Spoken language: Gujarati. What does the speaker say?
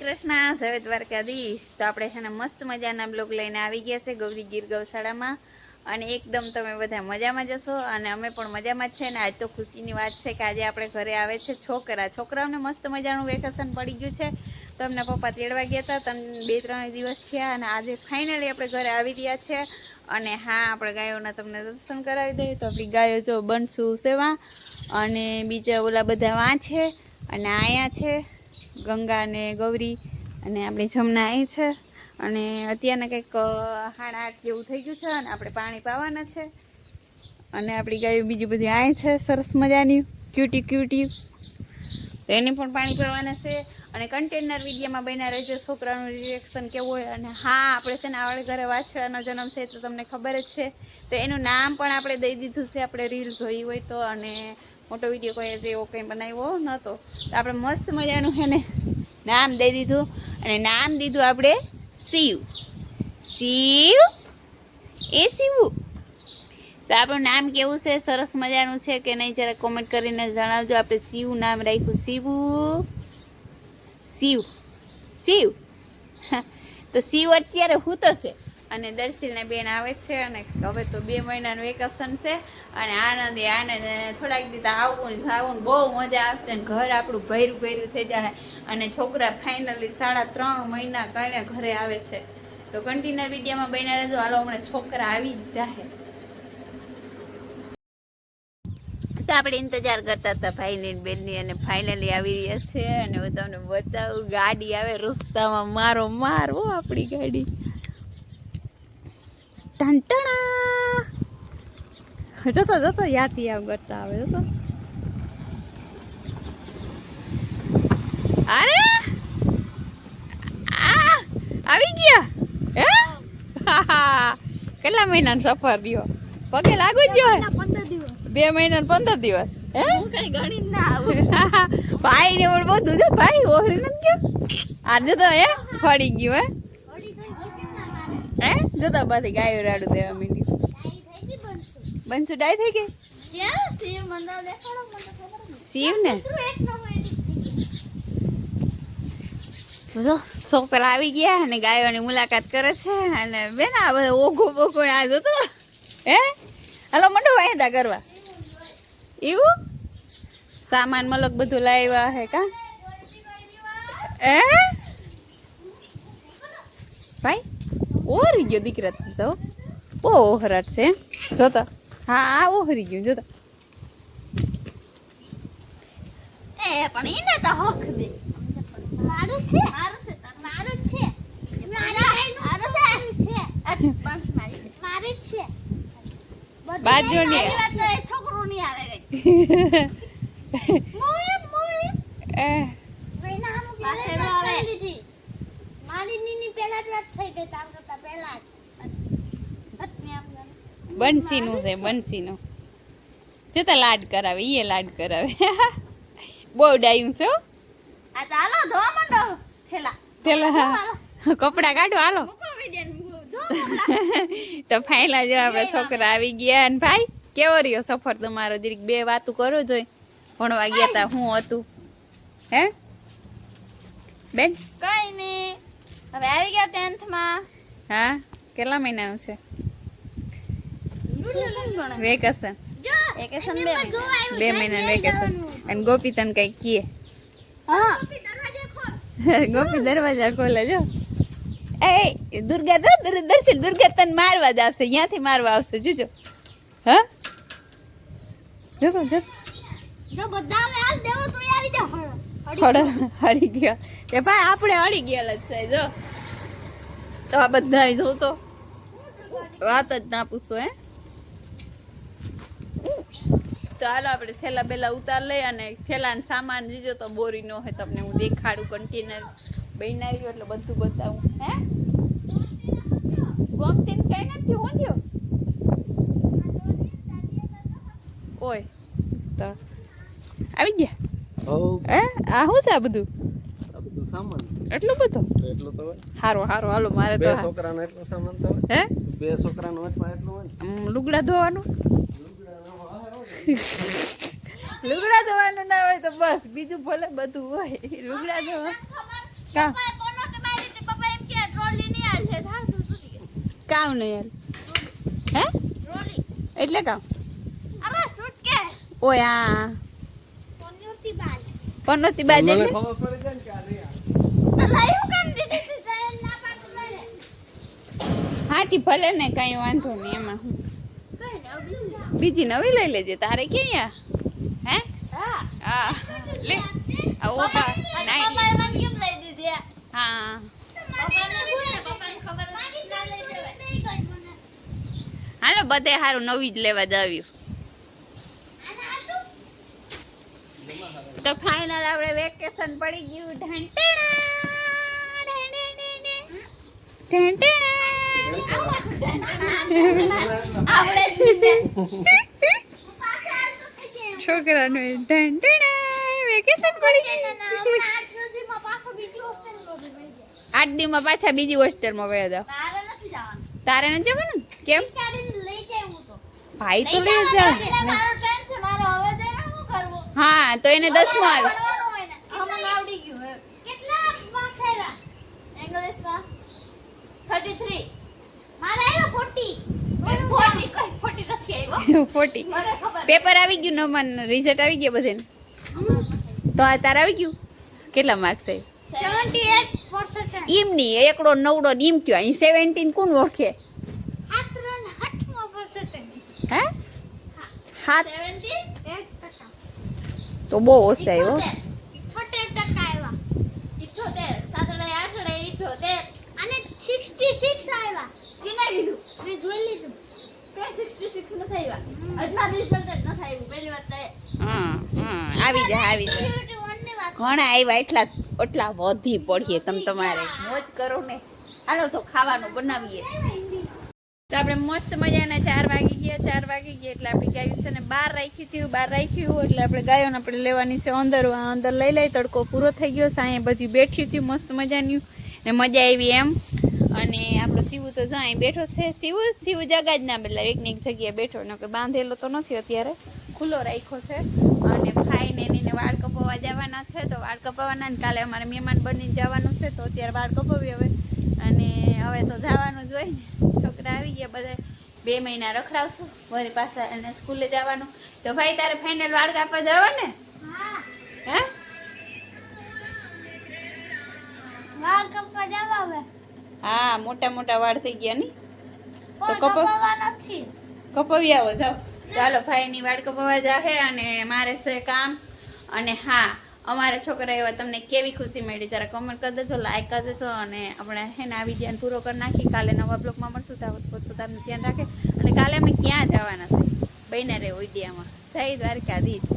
કૃષ્ણ સવે દ્વારકાધીશ. તો આપણે છે ને મસ્ત મજાના બ્લોગ લઈને આવી ગયા છે ગૌરી ગીર ગૌશાળામાં. અને એકદમ તમે બધા મજામાં જશો અને અમે પણ મજામાં છે ને. આજ તો ખુશીની વાત છે કે આજે આપણે ઘરે આવે છે છોકરા. છોકરાઓને મસ્ત મજાનું વેકેશન પડી ગયું છે. તો એમના પપ્પા તેડવા ગયા હતા તમને બે ત્રણ દિવસ થયા અને આજે ફાઇનલી આપણે ઘરે આવી રહ્યા છે. અને હા, આપણે ગાયોના તમને દર્શન કરાવી દઈએ તો આપણી ગાયો જો બનશું સેવા. અને બીજા ઓલા બધા વાં છે અને આયા છે. ગંગા અને ગૌરી અને આપણી જમના એ છે. અને અત્યારના કંઈક સાડા આઠ જેવું થઈ ગયું છે અને આપણે પાણી પાવાના છે. અને આપણી ગાયો બીજી બધી આય છે, સરસ મજાની ક્યુટી ક્યુટી તો એની પણ પાણી પીવાના છે. અને કન્ટેનર વિડીયામાં બન્યા રહેજો, છોકરાનું રિએક્શન કેવું હોય અને હા, આપણે છે ને આવડે ઘરે વાછડાનો જન્મ છે તો તમને ખબર જ છે. તો એનું નામ પણ આપણે દઈ દીધું છે, આપણે રીલ જોઈ હોય તો. અને મોટો વીડિયો કોઈ જેવો કંઈ બનાવ્યો નહોતો. તો આપણે મસ્ત મજાનું છે ને નામ દઈ દીધું. અને નામ દીધું આપણે શિવ. શિવ? એ શિવું? તો આપણું નામ કેવું છે? સરસ મજાનું છે કે નહીં? જરા કોમેન્ટ કરીને જણાવજો. આપણે શિવ નામ રાખ્યું. શિવુ? શિવ. શિવ? તો શિવ અત્યારે હું તો છે. અને દર્શીલને બેન આવે છે અને હવે તો બે મહિનાનું વેકેશન છે અને આનંદે આનંદ થોડાક દિવસ આવવું ને જાવું બહુ મજા આવશે અને ઘર આપણું ભૈરું ભૈરું થઈ જાય અને છોકરા ફાઇનલી સાડા ત્રણ મહિના કરીને ઘરે આવે છે. તો કન્ટિન્યુ વિડીયોમાં બન્યા રહેજો. હાલો, હમણાં છોકરા આવી જ જાય તો આપણે ઇંતજાર કરતા હતા ભાઈની બેનની અને ફાઇનલી આવી રહ્યા છે. અને હું તમને બતાવું, ગાડી આવે, રસ્તામાં મારો માર, હો, આપણી ગાડી. ટંટણા જતો જતો યાદી આમ કરતા આવે જતો અરે! આ આવી ગયા. હે. કેટલા મહિનાનો સફર રહ્યો? પગે લાગુ જ ગયો બે મહિના પંદર દિવસ. હે? હું કઈ ગણી ના આવું. ભાઈ ને પણ બધું છે ભાઈ ઓહરી ન ગયો? આજે તો હે ફળી ગયું હે? હે? જોતા બધી ગાયો રાડું દેવા માંડી. બનશું, ડાય થઈ ગઈ? શિવ ને? જો, છોકરા આવી ગયા અને ગાયોની મુલાકાત કરે છે અને બેન, આ બધા ઓઘો બોઘો આ જોતો. હે? હાલો, મંડો વાયદા કરવા. એવું? સામાન મલક બધું લાવ્યા હે કા? એ ભાઈ? ઓહરી ગયો દીકરા તો બહુ ઓહરાટ છે. જોતા. હા આ ઓહરી ગયું જોતા. એ પણ એને તો હક દે. મારું છે? મારું છે મારું છે. મારું છે બસ મારી છે. મારી જ છે. બધી બાજુની. મારી વાત તો એ છોકરું નહીં આવે ગઈ. મોય મોય. એ. વેના હમ પેલા લીધી. મારી નીની પેલા જ વાત થઈ ગઈ તાર બંસીનું છે બંસીનું જતા લાડ કરાવે ઈએ લાડ કરાવે. બહુ ડાયું છો આ ચાલો ધો મંડો. થેલા થેલા કપડા કાઢો હાલો. તો ફાઇલા જો આપણે છોકરા આવી ગયા અને ભાઈ કેવો રહ્યો સફર તમારો? જરીક બે વાતું કરો જોઈ ભણવા ગયા તા હું હતું. હે? બેન? કઈ નહીં હવે આવી ગયા ટેન્થમાં હા? કેટલા મહિનાનું છે? વેકેશન. વેકેશન બે મહિના. વેકેશન. અને ગોપી તને કઈ કીએ ગોપી દરવાજા ખોલે. જો. એ દુર્ગા દર્શન દુર્ગા તને મારવા જ આવશે. અહીંયાથી મારવા આવશે. જોજો. હા? જોતો જો જો બધા હવે હાલ દેવો તો આવી જાવ હળી ગયો. તે ભાઈ આપણે હળી ગયેલા જ છે જો. તો આ બધા જો તો. વાત જ ના પૂછો હે. તો હાલો આપણે થેલા બેલા ઉતાર લઈ અને થેલાનો સામાન લીધો તો બોરી નો હોય તમને હું દેખાડું કન્ટેનર બનાવ્યું એટલે બધું બતાવું હે. ગમતી કઈ નથી હું થયો? ઓય તો આવી ગયા? હે આ શું છે આ બધું? સામાન એટલું બધું? એટલું તો હારો હારો હાલો મારે બે તો હા. છોકરાનો એટલું સામાન તો હે? બે છોકરાનો એટલો એટલો હોય લુગડા ધોવાનું? લુગડા ધોવાનું ના હોય તો બસ બીજું ભલે બધું હોય. લુગડા ધોવા. કા? કામ નહીં યાર હે? ટ્રોલી એટલે કામ અરે સુટકેસ ઓય આ. પોન્યુતી બાલ. પનોતી બાજ એટલે ખબર પડી જાય ને કે આ રે આ. તો લાયું કેમ દીધી તી તારે ના પાડું લઈને હાથી ભલે ને કઈ વાંધો નહીં એમાં બીજું નવી લઈ લેજે તારે ક્યાં હે હા? હા. લે ઓપા નાઈ. હાલો બધે સારું નવી જ લેવા જાવ્યું તો ફાઇનલ આપણે વેકેશન પડી ગયું. ઢંટેણા જ નહીં છોકરાનું એ ઢંટેણા વેકેશન આઠ દિવસમાં પાછા બીજી હોસ્ટેલમાં ગયા હતા. તારે નથી જવાનું? કેમ? ભાઈ તો લઈ હા તો એને દસમું આવે. ફોર્ટી પેપર આવી ગયું નમન રિઝલ્ટ આવી ગયા બધે તો આ તારે આવી ગયું? કેટલા માર્ક્સ છે? એમ નહીં, એકડો નવડો ને કયો. અહીં સેવન્ટીન કોણ ઓળખે? હે? હાથ તો બહુ ઓછા આવ્યો અને 66 આવ્યા. જોઈ લીધું. આવી જાય આવી જાય. ઘણા આવ્યા એટલા એટલા વધી પડીએ તમે તમારે. મોજ કરો ને. હાલો તો ખાવાનું બનાવીએ. તો આપણે મસ્ત મજાના ચાર વાગી ગયા ચાર વાગી ગયા એટલે આપણે ગાયું છે ને બહાર રાખી હતી બહાર રાખ્યું એટલે આપણે ગાયોને આપણે લેવાની છે અંદર. અંદર લઈ લઈ તડકો પૂરો થઈ ગયો સાંય બધી બેઠી હતી મસ્ત મજાની. ને મજા આવી એમ. અને આપણો શિવું તો જાય બેઠો છે શિવું શિવું જગા જ ના બદલાવ એક ને એક જગ્યાએ બેઠો નકર બાંધેલો તો નથી અત્યારે. ખુલ્લો રાખ્યો છે. અને ભાઈ ને એને વાળ કપાવવા જવાના છે તો વાળ કપાવવાના ને કાલે અમારે મહેમાન બનીને જવાનું છે તો અત્યારે વાળ કપાવી હવે. અને હવે તો જવાનું જ હોય ને. છોકરા આવી ગયા બધા બે મહિના રખડાવશું. વળી પાછા એને સ્કૂલે જવાનું. તો ભાઈ તારે ફાઇનલ વાળ કાપવા જવા ને? હા. હે? વાળ કપવા જવા હવે. હા મોટા મોટા વાળ થઈ ગયા ની? તો કપાવ- કપાવી આવો જાઓ. ચાલો ભાઈની વાળ કપાવવા જાહે અને મારે છે કામ. અને હા અમારા છોકરા એવા તમને કેવી ખુશી મળી? જરા કમેન્ટ કરી દેજો લાઈક કરી દેજો અને આપણે હે ને આવી ધ્યાન પૂરો કરી નાખી. કાલે નવા બ્લોગમાં મળશું ત્યાં પોતપોતાનું ધ્યાન રાખે. અને કાલે અમે ક્યાં જવાના છે? બહેના રે ઓઈડિયામાં જય દ્વારકાધીશ.